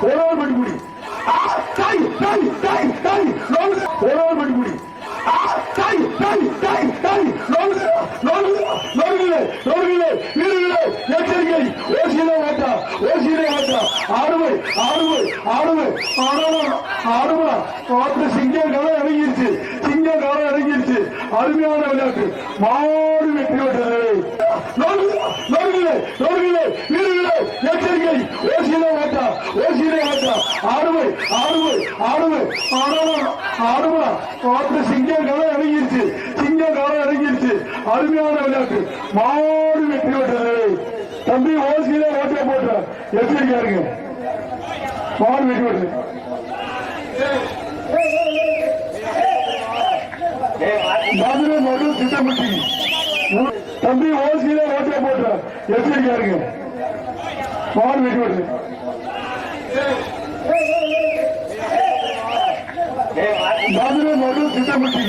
ஒரு பட்டிக்குடி தாய் தாய் தாய் தாய் ஓரவர் பட்டிக்குடி தாய் தாய் தாய் தாய் எச்சரிக்கை. ஓசியிலே ஓட்டா ஓசியிலே ஓட்டா ஆடுமை பார்த்து சிங்கம் கலை இறங்கிருச்சு சிங்கம் கலை இறங்கிருச்சு அருமையான விளையாட்டு. மாடு வெற்றி பெற்றது. நோடுகளே நோடுகளே ஓசியிலே ஓட்டா ஓசியிலே ஓட்டா ஆடுமை ஆடுமை ஆடுமை பார்த்து சிங்கம் இறங்கிருச்சு சிங்கம் இறங்கிருச்சு. அருமையான விளையாட்டு. மாடு வெற்றி பெற்றது தம்பி ஓசியிலே ஓட்டை போட்ட எச்சரிக்கையா இருங்க மாடு வெற்றி பெற்றது மதுரை மது திட்டமிட்டி. தம்பி ஓசியிலே போட்ட எச்சரிக்கையா இருங்க மாடு வெற்றி பெற்றது மதுரை மது திட்டமிட்டி